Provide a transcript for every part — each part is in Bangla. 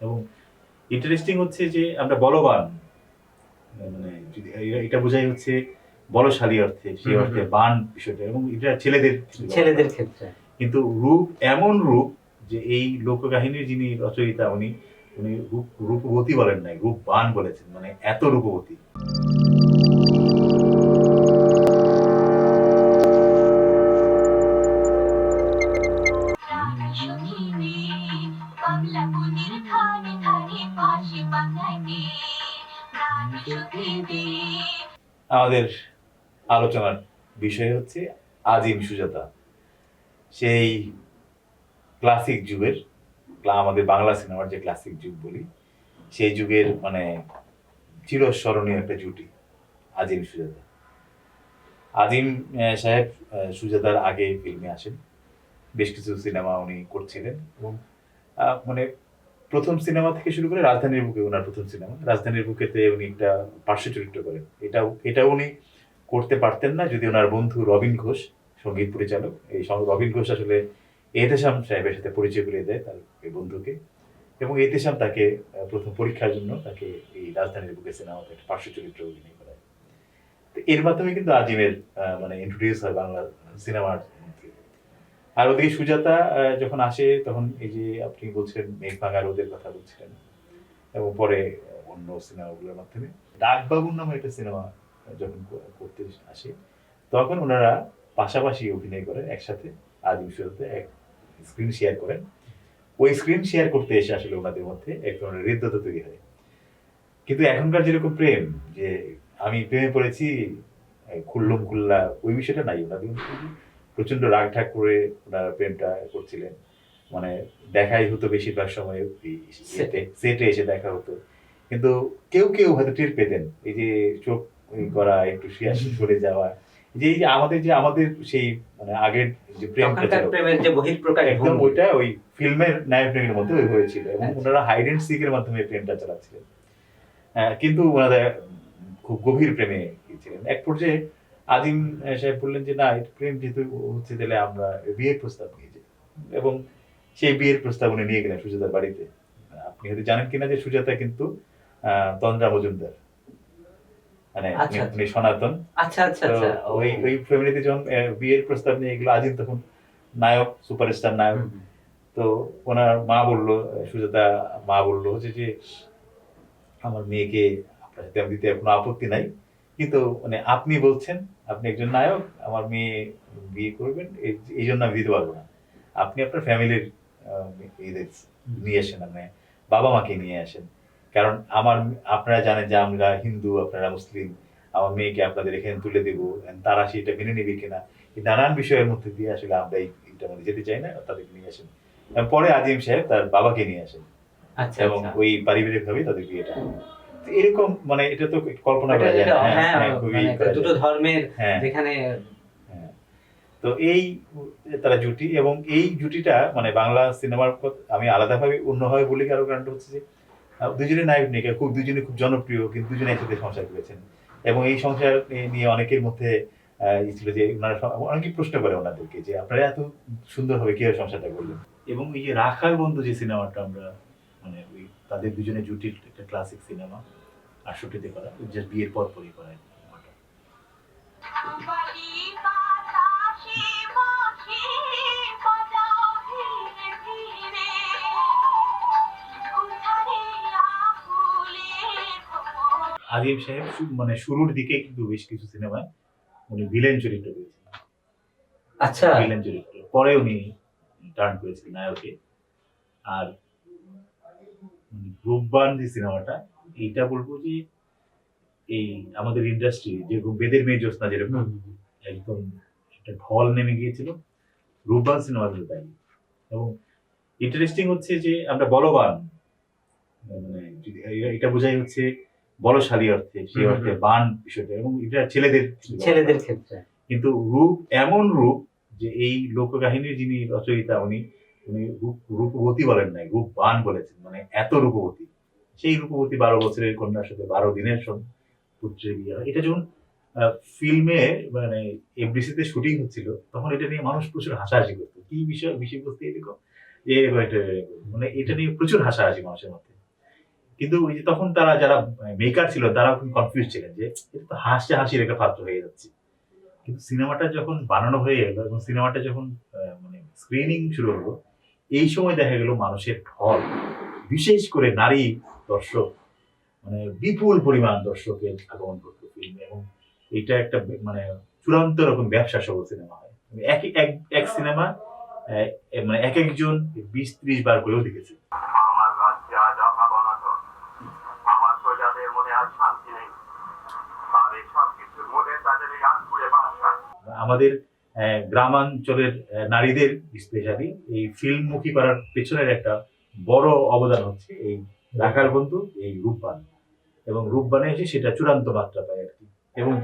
এবং ইন্টারেস্টিং হচ্ছে যে আমরা বলবান। মানে এটা বোঝাই হচ্ছে বলশালী অর্থে সেই অর্থে বান বিষয়টা এবং এটা ছেলেদের ছেলেদের ক্ষেত্রে। কিন্তু রূপ এমন রূপ যে এই লোককাহিনীর যিনি রচয়িতা উনি উনি রূপ রূপবতী বলেন নাই রূপ বান বলেছেন মানে এত রূপবতী। আমাদের আলোচনার বিষয় হচ্ছে আজিম সুজাতা। সেই ক্লাসিক যুগের আমাদের বাংলা সিনেমার যে ক্লাসিক যুগ বলি, সেই যুগের মানে চিরস্মরণীয় একটা জুটি আজিম সুজাতা। আজিম সাহেব সুজাতার আগে ফিল্মে আসেন। বেশ কিছু সিনেমা উনি করছিলেন এবং মানে প্রথম সিনেমা থেকে শুরু করে রাজধানীর বুকে ওনার প্রথম সিনেমা। রাজধানীর বুকেতে উনি একটা পার্শ্ব চরিত্র করেন। এটাও এটাও উনি করতে পারতেন না যদি ওনার বন্ধু রবিন ঘোষ, সংগীত পরিচালক। এই রবিন ঘোষ আসলে এতেশাম সাহেবের সাথে পরিচয় করিয়ে দেয় তার এই বন্ধুকে। এবং এতেশাম তাকে প্রথম পরীক্ষার জন্য তাকে এই রাজধানীর বুকে সিনেমাতে একটা পার্শ্ব চরিত্র অভিনয় করায়। তো এর মাধ্যমে কিন্তু আজিমের মানে ইন্ট্রোডিউস হয় বাংলা সিনেমার। আর ওদিকে সুজাতা যখন আসে, তখন এই যে আপনি বলছেন মেঘ ভাঙা রোদের কথা বলছিলেন, এবং পরে অন্য সিনেমাগুলোর মাধ্যমে। ডাকবাবুর নামে একটা সিনেমা যখন করতে আসে, তখন ওনারা পাশাপাশি অভিনয় করেন একসাথে আদি সুজাতা এক স্ক্রিন শেয়ার করেন। ওই স্ক্রিন শেয়ার করতে এসে আসলে ওনাদের মধ্যে এক ধরনের হৃদ্যতা তৈরি হয়। কিন্তু এখনকার যেরকম প্রেম, যে আমি প্রেমে পড়েছি খুল্লুম খুল্লা, ওই বিষয়টা নাই ওনাদের প্রচণ্ড রাগ ঠাক করে ওনারা প্রেমটা করছিলেন। মানে দেখাই হতো বেশিরভাগ সময় সেটে। এসে দেখা হতো। কিন্তু কেউ কেউ হয়তো টের পেতেন এই যে চোখ করা একটু শুয়ে সরে যাওয়া যে এই যে আমাদের যে আমাদের সেই মানে আগের যে প্রেমটা ছিল। প্রেমের যে বহিঃপ্রকাশ একদম ওইটা ওই ফিল্মের নায়ক নায়িকার মধ্যে ওই হয়েছিল এবং আচ্ছা। ওনারা হাইড অ্যান্ড সিকের মাধ্যমে প্রেমটা চালাচ্ছিলেন। আহ, কিন্তু ওনারা খুব গভীর প্রেমে ছিলেন এক পর্যায়ে আজিম আহ, সাহেব বললেন যে না প্রেম যেহেতু হচ্ছে তাহলে আমরা বিয়ের প্রস্তাব নিয়ে যাই। এবং সেই বিয়ের প্রস্তাব উনি নিয়ে গেলেন সুজাতার বাড়িতে। আপনি হয়তো জানেন কিনা যে সুজাতা কিন্তু তন্দ্রা মজুমদার। মানে উনি- আচ্ছা, আচ্ছা। সনাতন। আচ্ছা আচ্ছা আচ্ছা। ওই ওই ফ্যামিলিতে যখন বিয়ের প্রস্তাব নিয়ে এগুলো আজিম তখন নায়ক সুপারস্টার নায়ক। তো ওনার মা বলল সুজাতা মা বলল যে যে আমার মেয়েকে আপনার সাথে আমি দিতে কোনো আপত্তি নাই। কিন্তু মানে আপনি বলছেন আপনি একজন নায়ক আমার মেয়ে বিয়ে করবেন এই- জন্য আমি দিতে পারব না। আপনি আপনার ফ্যামিলির নিয়ে আসেন মানে বাবা মাকে নিয়ে আসেন। কারণ আমার আপনারা জানেন যে আমরা হিন্দু আপনারা মুসলিম আমার মেয়েকে আপনাদের এখানে তুলে দেবো তারা সেটা মেনে নেবে কিনা এই নানান বিষয়ের মধ্যে দিয়ে আসলে আমরা এই এইটা মানে যেতে চাই না তাদেরকে নিয়ে আসেন। পরে আজিম সাহেব তার বাবাকে নিয়ে আসেন। আচ্ছা এবং আচ্ছা। ওই পারিবারিক ভাবে তাদের বিয়েটা হয়। এরকম মানে এটা তো কল্পনা করা যায় না। হ্যাঁ, হ্যাঁ, হ্যাঁ, মানে দুটো ধর্মের যেখানে। তো এই তারা জুটি এবং এই জুটিটা মানে বাংলা সিনেমার আমি আলাদাভাবে অন্যভাবে বলি কারও কারণটা হচ্ছে যে দুজনে নায়ক নায়িকা খুব দুজনে খুব জনপ্রিয় কিন্তু দুজনে একসাথে সংসার করেছেন এবং এই সংসার নিয়ে অনেকের মধ্যে ছিল যে ওনারা অনেকেই প্রশ্ন করে ওনাদেরকে যে আপনারা এত সুন্দরভাবে কীভাবে সংসারটা করলেন এবং এই যে রাখার বন্ধু যে সিনেমাটা আমরা মানে ওই তাদের দুজনে জুটির একটা ক্লাসিক সিনেমা আটষট্টিতে করা জাস্ট বিয়ের পর পরই করা আজিম সাহেব মানে শুরুর দিকে কিন্তু বেশ কিছু সিনেমায় উনি ভিলেন চরিত্র করেছেন আচ্ছা। ভিলেন চরিত্র। পরে উনি টার্ন করেছিলেন নায়কে আর রূপবান যে সিনেমাটা এইটা বলব যে এই আমাদের ইন্ডাস্ট্রি যেরকম বেদের মেয়ে জ্যোৎস্না যেরকম। একদম একটা ঢল নেমে গিয়েছিল রূপবান সিনেমা সিনেমাগুলো তাই। এবং ইন্টারেস্টিং হচ্ছে যে আমরা বলবান মানে এটা বোঝাই হচ্ছে বলশালী অর্থে সেই অর্থে বান বিষয়টা এবং এটা ছেলেদের ছেলেদের ক্ষেত্রে। কিন্তু রূপ এমন রূপ যে এই লোককাহিনীর যিনি রচয়িতা উনি উনি রূপ, রূপবতী বলেন নাই, রূপবান বলেছেন মানে এত রূপবতী। সেই রূপবতী বারো বছরের কন্যার সাথে বারো দিনের পুত্রের বিয়ে হয়। এটা যখন ফিল্মে মানে এফডিসিতে শুটিং হচ্ছিল, তখন এটা নিয়ে মানুষ প্রচুর হাসাহাসি করতো। কি বিষয় বিষয়বস্তু এরকম এটা মানে এটা নিয়ে প্রচুর হাসাহাসি মানুষের মধ্যে। কিন্তু ওই যে তখন তারা যারা মেকার ছিল তারা কনফিউজ ছিলেন যে, এটা তো হাসতে হাসির একটা পাত্র হয়ে যাচ্ছে। কিন্তু সিনেমাটা যখন বানানো হয়ে গেল এবং সিনেমাটা যখন মানে স্ক্রিনিং শুরু হলো এই সময় দেখা গেল মানুষের ঢল। বিশেষ করে নারী দর্শক মানে বিপুল পরিমাণ দর্শকের আগমন করতো ফিল্মে এবং এটা একটা মানে চূড়ান্ত রকম ব্যবসা সহ সিনেমা হয়। মানে এক এক এক সিনেমা মানে এক একজন বিশ ত্রিশ বার করেও দেখেছে। আমার রাজ্যে আজ অভাব আমার প্রজাদের মনে আজ শান্তি নেই। আর এসব কিছুর তাদের এই আঙ্কুরে বাসা। আমাদের গ্রামাঞ্চলের নারীদের স্পেশালি এই ফিল্মমুখী করার পেছনের একটা বড় অবদান হচ্ছে এই রাখাল বন্ধু এই রূপবান। এবং রূপবানে এসে সেটা চূড়ান্ত মাত্রা পায় আর কি। এবং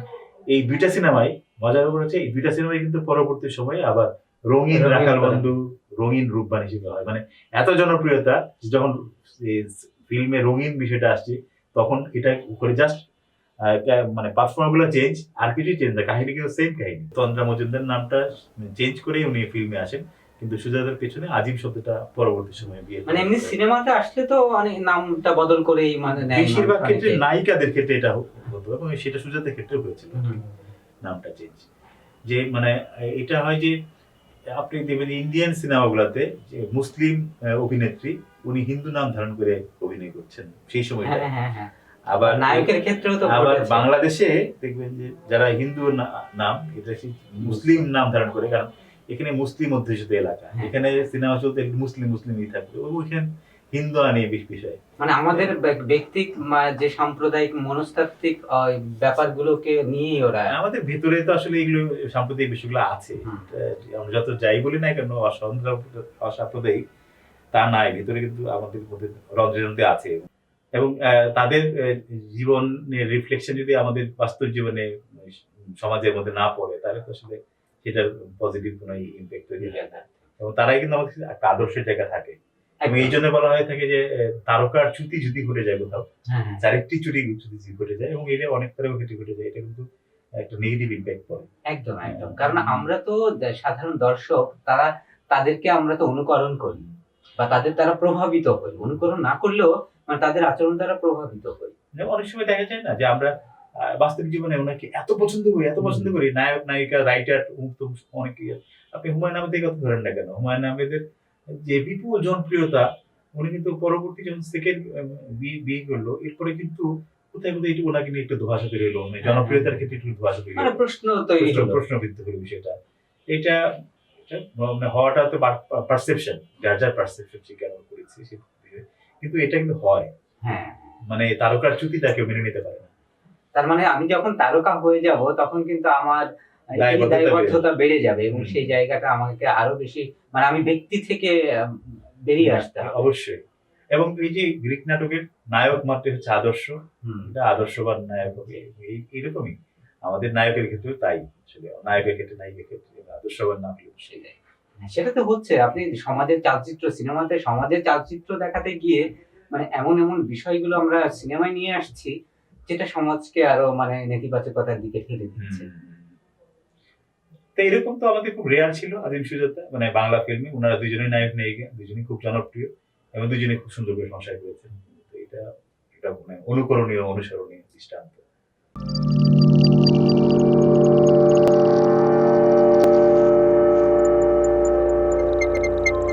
এই দুইটা সিনেমায় মজার ব্যাপার হচ্ছে এই দুইটা সিনেমায় কিন্তু পরবর্তী সময়ে আবার রঙিন রঙিন রাখাল বন্ধু রঙিন রূপবান হিসেবে হয়। মানে এত জনপ্রিয়তা যখন ফিল্মে রঙিন বিষয়টা আসছে তখন এটা করে জাস্ট মানে পারফর্মারগুলো চেঞ্জ আর কিছুই চেঞ্জ না কাহিনী কিন্তু সেম কাহিনী। তন্দ্রা মজুমদার নামটা চেঞ্জ করেই উনি ফিল্মে আসেন। কিন্তু সুজাতার পেছনে আজিম শব্দটা পরবর্তী সময়ে বিয়ে মানে এমনি সিনেমাতে আসলে তো অনেক নামটা বদল করেই মানে বেশিরভাগ ক্ষেত্রে নায়িকাদের ক্ষেত্রে এটা হতো এবং সেটা সুজাতার ক্ষেত্রে হয়েছিল। নামটা চেঞ্জ যে মানে এটা হয় যে আপনি দেখবেন ইন্ডিয়ান সিনেমাগুলোতে যে মুসলিম অভিনেত্রী উনি হিন্দু নাম ধারণ করে অভিনয় করছেন সেই সময়টা হ্যাঁ হ্যাঁ হ্যাঁ। আবার নায়কের ক্ষেত্রেও তো আবার বাংলাদেশে দেখবেন যে যারা হিন্দু নাম এটা মুসলিম নাম ধারণ করে? কারণ এখানে মুসলিম অধ্যুষিত এলাকা। হ্যাঁ। এখানে সিনেমা চলতে মুসলিম মুসলিমই থাকবে। ওইখানে হিন্দু আনে বিষয় মানে আমাদের ব্যক্তিক যে সাম্প্রদায়িক মনস্তাত্ত্বিক ব্যাপারগুলোকে নিয়েই ওরা আমাদের ভেতরে তো আসলে এগুলো সাম্প্রদায়িক বিষয়গুলো আছে। আমরা যত যাই বলি না কেন অসাম্প্র- অসাম্প্রদায়িক তা নাই। ভেতরে কিন্তু আমাদের মধ্যে রন্ধ্রে আছে। এবং আহ, তাদের জীবনের রিফ্লেকশন যদি আমাদের বাস্তব জীবনে সমাজের মধ্যে না পড়ে তাহলে তো আসলে সেটার পজিটিভ কোনো ইম্প্যাক্ট তৈরি হয় না। এবং তারাই কিন্তু আমাদের একটা আদর্শের জায়গা থাকে। এবং এই জন্য বলা হয়ে থাকে যে তারকার চ্যুতি যদি ঘটে যায় কোথাও হ্যাঁ, হ্যাঁ। চারিত্রি চুরি যদি ঘটে যায় এবং এটা অনেক তারকা ক্ষেত্রে ঘটে যায় এটা কিন্তু একটা নেগেটিভ ইম্প্যাক্ট পড়ে। একদম একদম। কারণ আমরা তো সাধারণ দর্শক তারা তাদেরকে আমরা তো অনুকরণ করি বা তাদের দ্বারা প্রভাবিত হই অনুকরণ না করলেও মানে তাদের আচরণ দ্বারা প্রভাবিত হই। অনেক সময় দেখা যায় না যে আমরা আহ, বাস্তবিক জীবনে ওনাকে এত পছন্দ করি এত পছন্দ করি নায়ক নায়িকা রাইটার অনেক। আপনি হুমায়ুন আহমেদের কথা ধরেন না কেন? হুমায়ুন আহমেদের যে বিপুল জনপ্রিয়তা উনি কিন্তু পরবর্তী যখন সেকেন্ড বিয়ে করল এরপরে কিন্তু কোথায় কোথায় একটু ওনাকে নিয়ে একটু ধোয়াশা তৈরি হলো মানে জনপ্রিয়তার ক্ষেত্রে একটু ধোয়াশা তৈরি মানে হলো প্রশ্ন তৈরি প্রশ্নবিদ্ধ হলো বিষয়টা। এটা মানে হওয়াটা তো পারসেপশন যার যার পারসেপশন করেছে কিন্তু এটা কিন্তু হয়। হ্যাঁ। মানে তারকার চ্যুতি তাকে মেনে নিতে পারে না। তার মানে আমি যখন তারকা হয়ে যাব তখন কিন্তু আমার দায়বদ্ধতা বেড়ে যাবে। এবং সেই জায়গাটা আমাকে আরও বেশি মানে আমি ব্যক্তি থেকে বেরিয়ে আসতে হবে। অবশ্যই। এবং এই যে গ্রিক নাটকের নায়ক মাত্র হচ্ছে আদর্শ। এটা আদর্শবান নায়ক হবে। এই এইরকমই। আমাদের নায়কের ক্ষেত্রে তাই। আসলে নায়কের ক্ষেত্রে নায়িকের ক্ষেত্রে আদর্শবান না হলে সেটাই। হ্যাঁ, সেটা তো হচ্ছে। আপনি সমাজের চালচিত্র সিনেমাতে সমাজের চালচিত্র দেখাতে গিয়ে মানে এমন এমন বিষয়গুলো আমরা সিনেমায় নিয়ে আসছি যেটা সমাজকে আরও মানে নেতিবাচকতার দিকে ঠেলে দিচ্ছে। তো এরকম তো আমাদের খুব রেয়ার ছিল আজিম সুজাতা মানে বাংলা ফিল্মে ওনারা দুজনেই নায়ক নায়িকা দুজনেই খুব জনপ্রিয় এবং দুজনেই খুব সুন্দর করে সংসার করেছেন। তো এটা এটা মানে অনুকরণীয় অনুসরণীয় দৃষ্টান্ত।